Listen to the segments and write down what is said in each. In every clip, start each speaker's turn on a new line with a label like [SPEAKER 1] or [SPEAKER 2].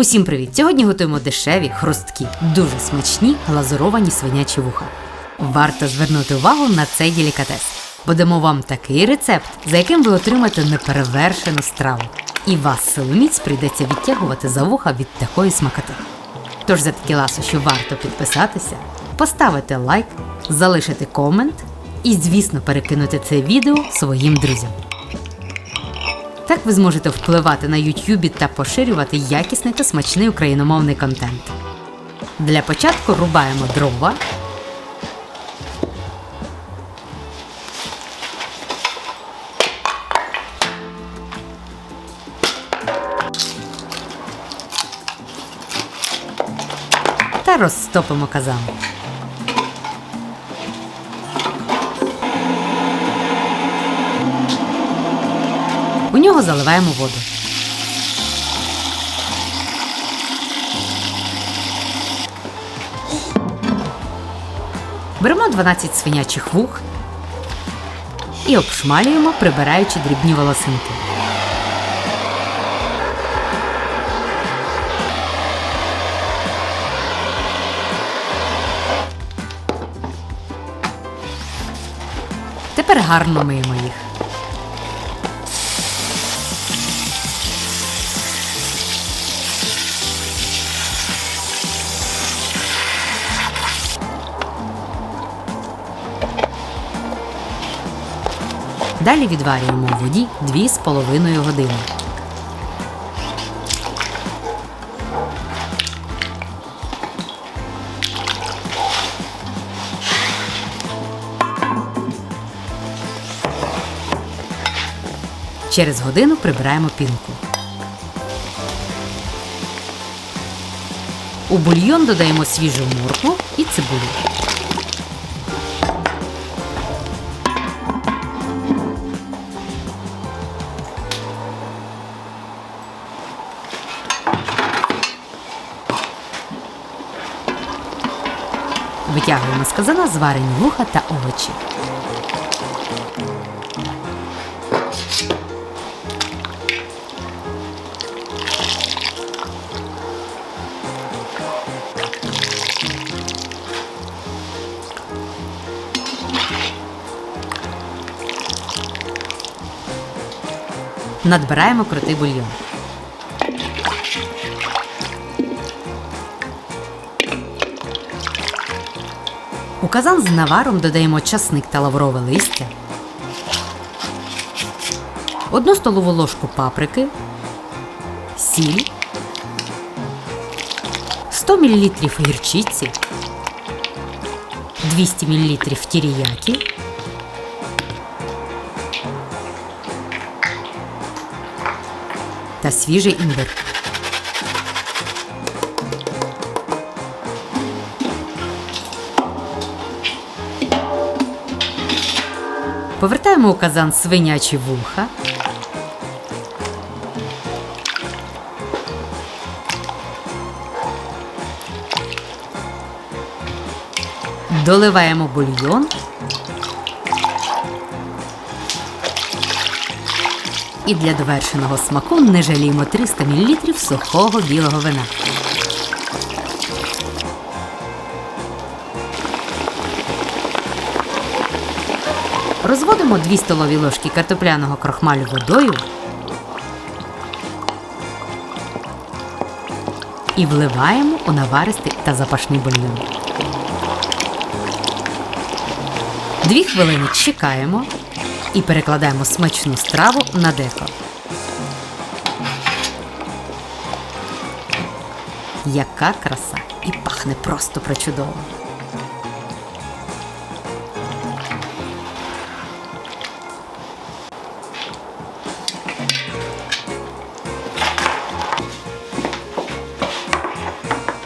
[SPEAKER 1] Усім привіт! Сьогодні готуємо дешеві, хрусткі, дуже смачні глазуровані свинячі вуха. Варто звернути увагу на цей делікатес. бо дамо вам такий рецепт, за яким ви отримаєте неперевершену страву. І вас силоміць прийдеться відтягувати за вуха від такої смакоти. Тож за такі ласощі варто підписатися, поставити лайк, залишити комент і, звісно, перекинути це відео своїм друзям. Так ви зможете впливати на Ютубі та поширювати якісний та смачний україномовний контент. Для початку рубаємо дрова. Та розтопимо казан. У нього заливаємо воду. Беремо 12 свинячих вух і обшмалюємо, прибираючи дрібні волосинки. Тепер гарно миємо їх. Далі відварюємо у воді 2,5 години. Через годину прибираємо пінку. У бульйон додаємо свіжу моркву і цибулю. Витягуємо з зварені вуха та овочі. Надбираємо крутий бульйон. Казан з наваром додаємо часник та лаврове листя, одну столову ложку паприки, сіль, 100 мл гірчиці, 200 мл тіріякі, та свіжий імбир. Повертаємо у казан свинячі вуха. Доливаємо бульйон. І для довершеного смаку не жаліємо 300 мл сухого білого вина. Розводимо 2 столові ложки картопляного крохмалю водою і вливаємо у наваристий та запашний бульйон. Дві хвилини чекаємо і перекладаємо смачну страву на деко. Яка краса! І пахне просто причудово.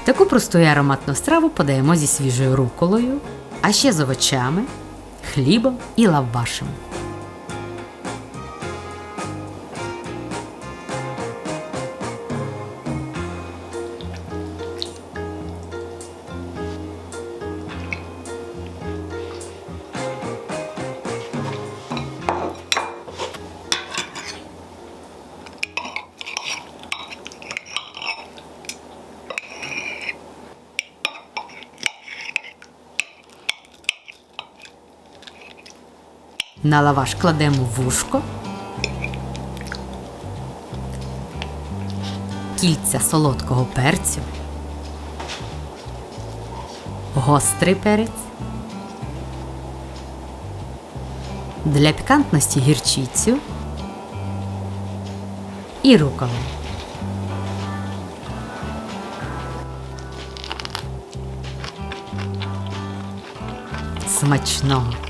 [SPEAKER 1] Таку просту і ароматну страву подаємо зі свіжою руколою, а ще з овочами, хлібом і лавашем. На лаваш кладемо вушко, кільця солодкого перцю, гострий перець, для пікантності гірчицю і руколи. Смачного!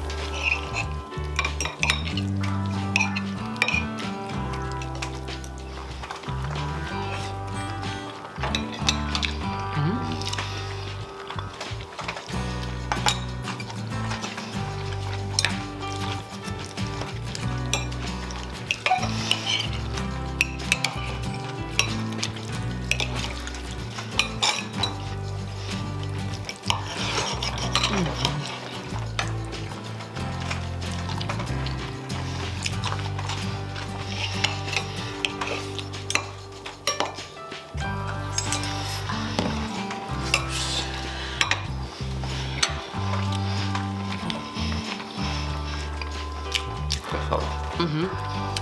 [SPEAKER 2] Красава.
[SPEAKER 3] Угу.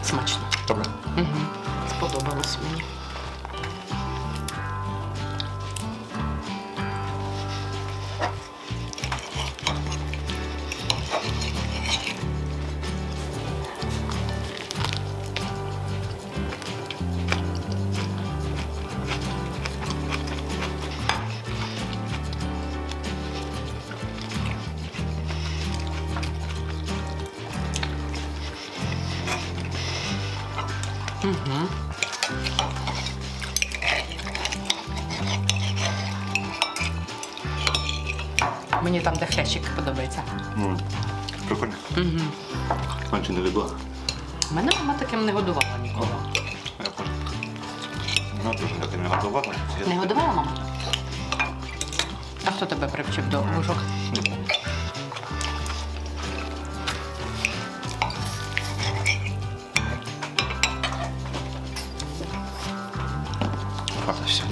[SPEAKER 3] Смачно. Мені там, де хрящик подобається.
[SPEAKER 2] М, Прикольно.
[SPEAKER 3] Угу.
[SPEAKER 2] Менше не любила.
[SPEAKER 3] Мене мама таким не годувала ніколи.
[SPEAKER 2] Я теж. Ну, дуже я не готувала. Я
[SPEAKER 3] Не годувала мама? А хто тебе привчив до вушок?
[SPEAKER 2] не помню.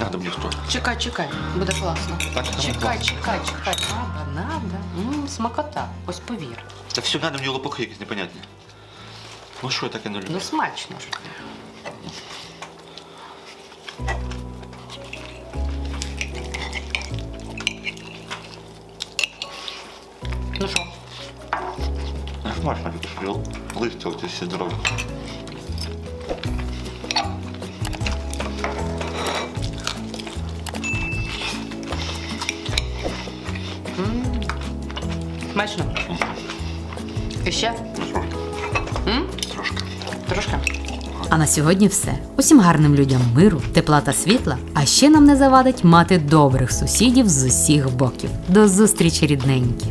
[SPEAKER 2] надо мне что.
[SPEAKER 3] Чекай, чекай, буде класно.
[SPEAKER 2] Так, так,
[SPEAKER 3] чекай,
[SPEAKER 2] класно.
[SPEAKER 3] чекай, чекай. Надо, надо. М, смакота, ось повір.
[SPEAKER 2] Та все, надо мені лопухи якісь непонятні. Ну що я таке не люблю?
[SPEAKER 3] Ну смачно. ж. Ну що?
[SPEAKER 2] Не смачно, що листя оці всі здорові.
[SPEAKER 3] Смачно. І ще? М?
[SPEAKER 2] Трошки.
[SPEAKER 3] Трошки.
[SPEAKER 1] А на сьогодні все. Усім гарним людям миру, тепла та світла. А ще нам не завадить мати добрих сусідів з усіх боків. До зустрічі, рідненькі!